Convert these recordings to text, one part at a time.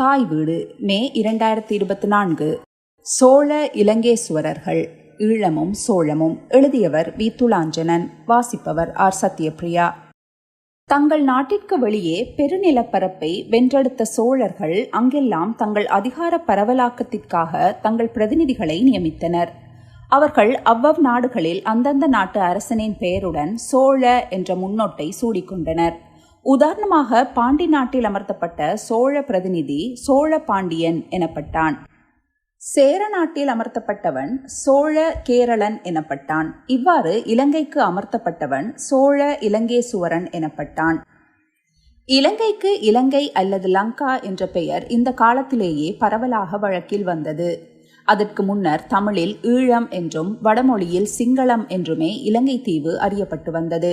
தாய் வீடு மே இரண்டாயிரத்தி இருபத்தி நான்கு சோழ இலங்கேஸ்வரர்கள் ஈழமும் சோழமும் எழுதியவர் வி துலாஞ்சனன் வாசிப்பவர் ஆர் சத்யபிரியா தங்கள் நாட்டிற்கு வெளியே பெருநிலப்பரப்பை வென்றெடுத்த சோழர்கள் அங்கெல்லாம் தங்கள் அதிகார பரவலாக்கத்திற்காக தங்கள் பிரதிநிதிகளை நியமித்தனர். அவர்கள் அவ்வவ் நாடுகளில் அந்தந்த நாட்டு அரசனின் பெயருடன் சோழ என்ற முன்னோட்டை சூடிக்கொண்டனர். உதாரணமாக பாண்டி நாட்டில் அமர்த்தப்பட்ட சோழ பிரதிநிதி சோழ பாண்டியன் எனப்பட்டான். சேர நாட்டில் அமர்த்தப்பட்டவன் சோழ கேரளன் எனப்பட்டான். இவ்வாறு இலங்கைக்கு அமர்த்தப்பட்டவன் சோழ இலங்கேசுவரன் எனப்பட்டான். இலங்கைக்கு இலங்கை அல்லது லங்கா என்ற பெயர் இந்த காலத்திலேயே பரவலாக வழக்கில் வந்தது. அதற்கு முன்னர் தமிழில் ஈழம் என்றும் வடமொழியில் சிங்களம் என்றுமே இலங்கை தீவு அறியப்பட்டு வந்தது.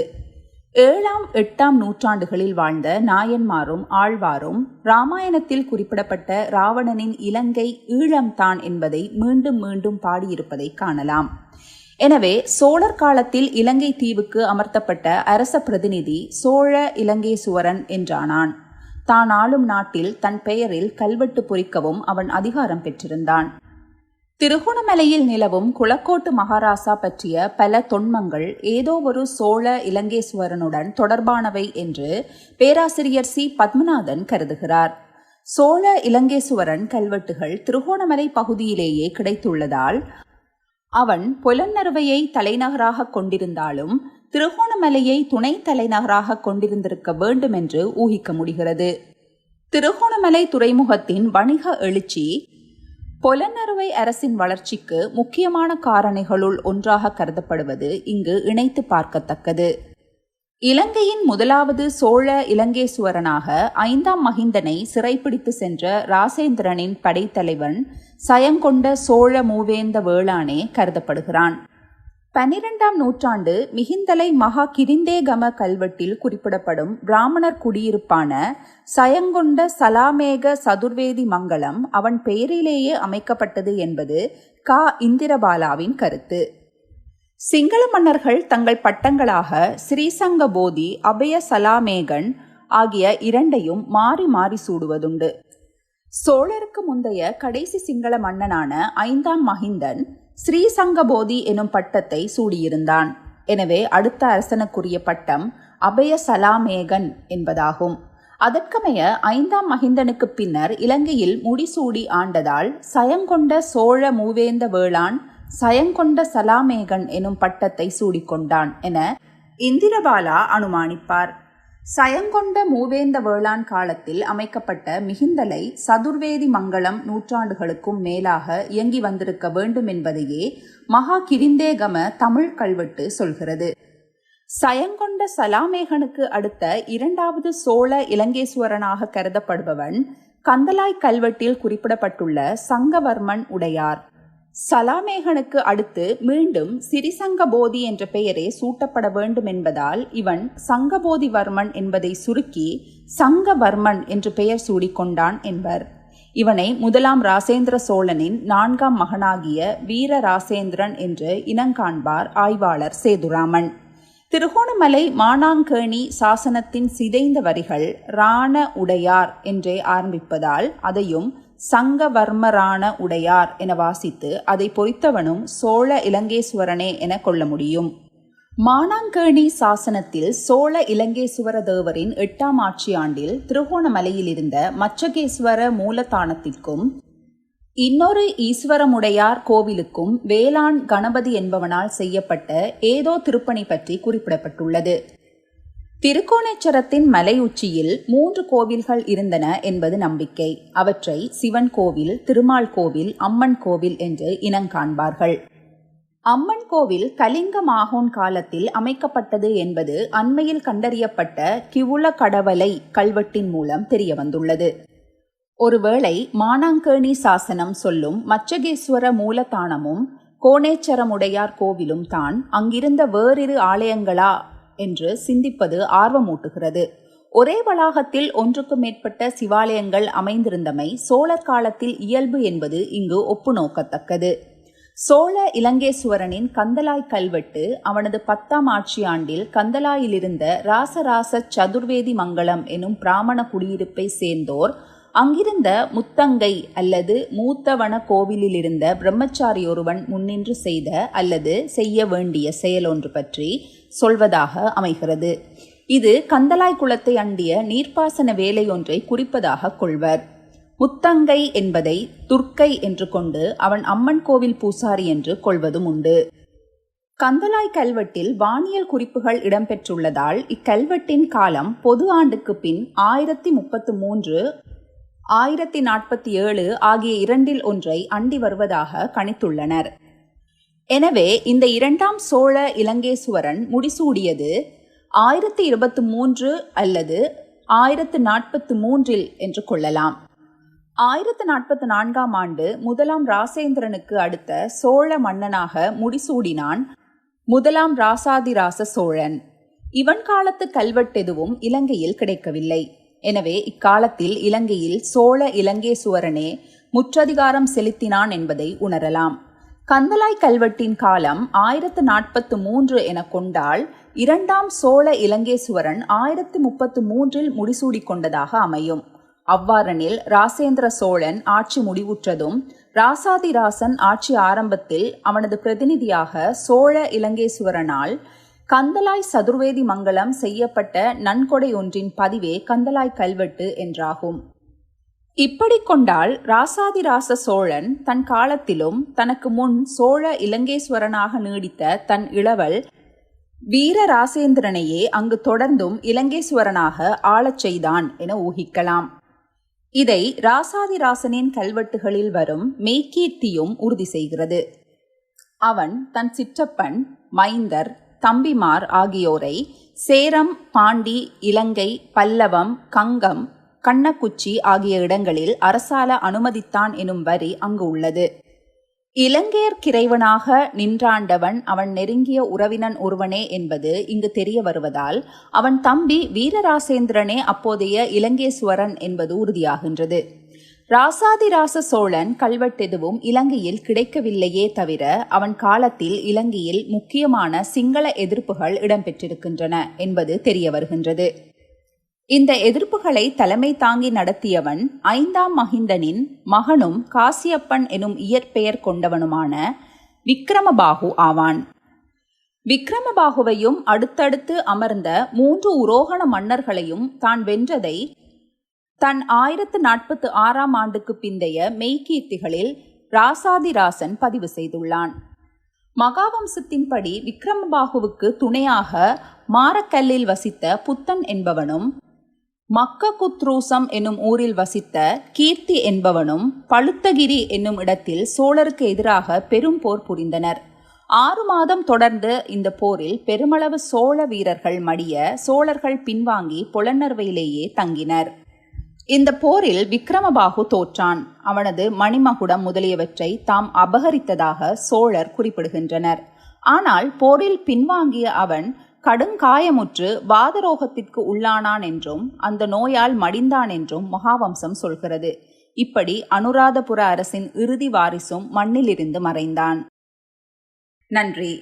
ஏழாம் எட்டாம் நூற்றாண்டுகளில் வாழ்ந்த நாயன்மாரும் ஆழ்வாரும் ராமாயணத்தில் குறிப்பிடப்பட்ட ராவணனின் இலங்கை ஈழம்தான் என்பதை மீண்டும் மீண்டும் பாடியிருப்பதை காணலாம். எனவே சோழர் காலத்தில் இலங்கை தீவுக்கு அமர்த்தப்பட்ட அரச பிரதிநிதி சோழ இலங்கேசுவரன் என்றானான். தான் ஆளும் நாட்டில் தன் பெயரில் கல்வெட்டு பொறிக்கவும் அவன் அதிகாரம் பெற்றிருந்தான். திருகோணமலையில் நிலவும் குளக்கோட்டு மகாராசா பற்றிய பல தொன்மங்கள் ஏதோ ஒரு சோழ இலங்கேஸ்வரனுடன் தொடர்பானவை என்று பேராசிரியர் சி. பத்மநாதன் கருதுகிறார். சோழ இலங்கேசுவரன் கல்வெட்டுகள் திருகோணமலை பகுதியிலேயே கிடைத்துள்ளதால் அவன் புலன்னறுவையை தலைநகராக கொண்டிருந்தாலும் திருகோணமலையை துணை தலைநகராக கொண்டிருந்திருக்க வேண்டும் என்று ஊகிக்க முடிகிறது. திருகோணமலை துறைமுகத்தின் வணிக எழுச்சி பொலன்னறுவை அரசின் வளர்ச்சிக்கு முக்கியமான காரணிகளுள் ஒன்றாக கருதப்படுவது இங்கு இணைத்து பார்க்கத்தக்கது. இலங்கையின் முதலாவது சோழ இலங்கேசுவரனாக ஐந்தாம் மகிந்தனை சிறைப்பிடித்து சென்ற ராசேந்திரனின் படைத்தலைவன் சயங்கொண்ட சோழ மூவேந்த வேளானே கருதப்படுகிறான். பனிரெண்டாம் நூற்றாண்டு மிகிந்தலை மகா கிரிந்தேகம கல்வெட்டில் குறிப்பிடப்படும் பிராமணர் குடியிருப்பான சயங்கொண்ட சலாமேக சதுர்வேதி மங்கலம் அவன் பெயரிலேயே அமைக்கப்பட்டது என்பது கா. இந்திரபாலாவின் கருத்து. சிங்கள மன்னர்கள் தங்கள் பட்டங்களாக ஸ்ரீசங்க போதி அபய சலாமேகன் ஆகிய இரண்டையும் மாறி மாறி சூடுவதுண்டு. சோழருக்கு முந்தைய கடைசி சிங்கள மன்னனான ஐந்தாம் மகிந்தன் ஸ்ரீசங்கபோதி எனும் பட்டத்தை சூடியிருந்தான். எனவே அடுத்த அரசனுக்குரிய பட்டம் அபய சலாமேகன் என்பதாகும். அதற்கமைய ஐந்தாம் மகிந்தனுக்கு பின்னர் இலங்கையில் முடிசூடி ஆண்டதால் சயங்கொண்ட சோழ மூவேந்த வேளான் சயங்கொண்ட சலாமேகன் எனும் பட்டத்தை சூடிக்கொண்டான் என இந்திரபாலா அனுமானிப்பார். சயங்கொண்ட மூவேந்த வேளாண் காலத்தில் அமைக்கப்பட்ட மிகுந்தலை சதுர்வேதி மங்களம் நூற்றாண்டுகளுக்கும் மேலாக இயங்கி வந்திருக்க வேண்டும் என்பதையே மகா கிரிந்தேகம தமிழ் கல்வெட்டு சொல்கிறது. சயங்கொண்ட சலாமேகனுக்கு அடுத்த இரண்டாவது சோழ இலங்கேஸ்வரனாக கருதப்படுபவன் கந்தலாய் கல்வெட்டில் குறிப்பிடப்பட்டுள்ள சங்கவர்மன் உடையார். சலாமேகனுக்கு அடுத்து மீண்டும் சிறிசங்கபோதி என்ற பெயரே சூட்டப்பட வேண்டும் என்பதால் இவன் சங்கபோதிவர்மன் என்பதை சுருக்கி சங்கவர்மன் என்று பெயர் சூடிக்கொண்டான் என்பர். இவனை முதலாம் ராசேந்திர சோழனின் நான்காம் மகனாகிய வீர ராசேந்திரன் என்று இனங்காண்பார் ஆய்வாளர் சேதுராமன். திருகோணமலை மானாங்கேணி சாசனத்தின் சிதைந்த வரிகள் ராண உடையார் என்றே ஆரம்பிப்பதால் அதையும் சங்கவர்மரான உடையார் என வாசித்து அதை பொறித்தவனும் சோழ இலங்கேஸ்வரனே என கொள்ள முடியும். மானாங்கேணி சாசனத்தில் சோழ இலங்கேஸ்வர தேவரின் எட்டாம் ஆட்சி ஆண்டில் திருகோணமலையில் இருந்த மச்சகேஸ்வர மூலத்தானத்திற்கும் இன்னொரு ஈஸ்வரமுடையார் கோவிலுக்கும் வேளாண் கணபதி என்பவனால் செய்யப்பட்ட ஏதோ திருப்பணி பற்றி குறிப்பிடப்பட்டுள்ளது. திருக்கோணேச்சரத்தின் மலை உச்சியில் மூன்று கோவில்கள் இருந்தன என்பது நம்பிக்கை. அவற்றை சிவன் கோவில் திருமால் கோவில் அம்மன் கோவில் என்று இனங்காண்பார்கள் அம்மன் கோவில் கலிங்க மாகோன் காலத்தில் அமைக்கப்பட்டது என்பது அண்மையில் கண்டறியப்பட்ட கிவுல கடவலை கல்வெட்டின் மூலம் தெரிய வந்துள்ளது ஒருவேளை மானாங்கேணி சாசனம் சொல்லும் மச்சகேஸ்வர மூலத்தானமும் கோணேச்சரமுடையார் கோவிலும் தான் அங்கிருந்த வேறிரு ஆலயங்களா என்று சிந்திப்பது ஆர்வமூட்டுகிறது. ஒரே வளாகத்தில் ஒன்றுக்கு மேற்பட்ட சிவாலயங்கள் அமைந்திருந்தமை சோழர் காலத்தில் இயல்பு என்பது இங்கு ஒப்பு நோக்கத்தக்கது சோழ இலங்கேஸ்வரனின் கந்தலாய் கல்வெட்டு அவனது பத்தாம் ஆட்சி ஆண்டில் கந்தலாயிலிருந்த ராசராச சதுர்வேதி மங்கலம் எனும் பிராமண குடியிருப்பை சேர்ந்தோர் அங்கிருந்த முத்தங்கை அல்லது மூத்தவன கோவிலிலிருந்த பிரம்மச்சாரி ஒருவன் முன்னின்று செய்த அல்லது செய்ய வேண்டிய செயல் ஒன்று பற்றி சொல்வதாக அமைகிறது. இது கந்தலாய் குளத்தை அண்டிய நீர்ப்பாசன வேலை ஒன்றை குறிப்பதாக கொள்வர். முத்தங்கை என்பதை துர்க்கை என்று கொண்டு அவன் அம்மன் கோவில் பூசாரி என்று கொள்வதும் உண்டு. கந்தலாய் கல்வெட்டில் வானியல் குறிப்புகள் இடம்பெற்றுள்ளதால் இக்கல்வெட்டின் காலம் பொது ஆண்டுக்கு பின் ஆயிரத்தி முப்பத்து மூன்று ஆயிரத்தி நாற்பத்தி ஏழு ஆகிய இரண்டில் ஒன்றை அண்டி வருவதாக கணித்துள்ளனர். எனவே இந்த இரண்டாம் சோழ இலங்கேசுவரன் முடிசூடியது ஆயிரத்தி இருபத்தி மூன்று அல்லது ஆயிரத்து நாற்பத்து மூன்றில் என்று கொள்ளலாம். ஆயிரத்து நாற்பத்தி நான்காம் ஆண்டு முதலாம் ராசேந்திரனுக்கு அடுத்த சோழ மன்னனாக முடிசூடினான் முதலாம் ராசாதிராச சோழன். இவன் காலத்து கல்வெட்டெதுவும் இலங்கையில் கிடைக்கவில்லை. எனவே இக்காலத்தில் இலங்கையில் சோழ இலங்கேசுவரனே முற்றதிகாரம் செலுத்தினான் என்பதை உணரலாம். கந்தலாய் கல்வெட்டின் காலம் ஆயிரத்து நாற்பத்து மூன்று என கொண்டால் இரண்டாம் சோழ இலங்கேசுவரன் ஆயிரத்து முப்பத்து மூன்றில் முடிசூடி கொண்டதாக அமையும். அவ்வாறெனில் ராசேந்திர சோழன் ஆட்சி முடிவுற்றதும் ராசாதிராசன் ஆட்சி ஆரம்பத்தில் அவனது பிரதிநிதியாக சோழ இலங்கேசுவரனால் கந்தலாய் சதுர்வேதி மங்கலம் செய்யப்பட்ட நன்கொடை ஒன்றின் பதிவே கந்தலாய் கல்வெட்டு என்றாகும். இப்படி கொண்டால் ராசாதிராச சோழன் தன் காலத்திலும் தனக்கு முன் சோழ இலங்கேஸ்வரனாக நீடித்த தன் இளவல் வீர ராசேந்திரனையே அங்கு தொடர்ந்தும் இலங்கேஸ்வரனாக ஆளச் செய்தான் என ஊகிக்கலாம். இதை ராசாதிராசனின் கல்வெட்டுகளில் வரும் மெய்கீர்த்தியும் உறுதி செய்கிறது. அவன் தன் சிற்றப்பன் மைந்தர் தம்பிமார் ஆகியோரை சேரம் பாண்டி இலங்கை பல்லவம் கங்கம் கண்ணக்குச்சி ஆகிய இடங்களில் அரசால அனுமதித்தான் எனும் வரி அங்கு உள்ளது. இலங்கையர் கிரைவனாக நின்றாண்டவன் அவன் நெருங்கிய உறவினன் ஒருவனே என்பது இங்கு தெரிய வருவதால் அவன் தம்பி வீரராசேந்திரனே அப்போதைய இலங்கேஸ்வரன் என்பது உறுதியாகின்றது. ராசாதிராச சோழன் கல்வெட்டெதுவும் இலங்கையில் கிடைக்கவில்லையே தவிர அவன் காலத்தில் இலங்கையில் முக்கியமான சிங்கள எதிர்ப்புகள் இடம்பெற்றிருக்கின்றன என்பது தெரிய வருகின்றது இந்த எதிர்ப்புகளை தலைமை தாங்கி நடத்தியவன் ஐந்தாம் மகிந்தனின் மகனும் காசியப்பன் எனும் இயற்பெயர் கொண்டவனுமான விக்ரமபாகு ஆவான். விக்ரமபாகுவையும் அடுத்தடுத்து அமர்ந்த மூன்று உரோகண மன்னர்களையும் தான் வென்றதை தன் ஆயிரத்து நாற்பத்து ஆறாம் ஆண்டுக்கு பிந்தைய மெய்கீர்த்திகளில் ராசாதிராசன் பதிவு செய்துள்ளான். மகாவம்சத்தின்படி விக்ரமபாகுவுக்கு துணையாக மாரக்கல்லில் வசித்த புத்தன் என்பவனும் மக்க குத்ரூசம் என்னும் ஊரில் வசித்த கீர்த்தி என்பவனும் பழுத்தகிரி என்னும் இடத்தில் சோழருக்கு எதிராக பெரும் போர் புரிந்தனர். ஆறு மாதம் தொடர்ந்து இந்த போரில் பெருமளவு சோழ வீரர்கள் மடிய சோழர்கள் பின்வாங்கி புலனர்வையிலேயே தங்கினர். இந்த போரில் விக்ரமபாகு தோற்றான். அவனது மணிமகுடம் முதலியவற்றை தாம் அபகரித்ததாக சோழர் குறிப்பிடுகின்றனர். ஆனால் போரில் பின்வாங்கிய அவன் கடுங்காயமுற்று வாதரோகத்திற்கு உள்ளானான் என்றும் அந்த நோயால் மடிந்தான் என்றும் மகாவம்சம் சொல்கிறது. இப்படி அனுராதபுர அரசின் இறுதி வாரிசும் மண்ணிலிருந்து மறைந்தான். நன்றி.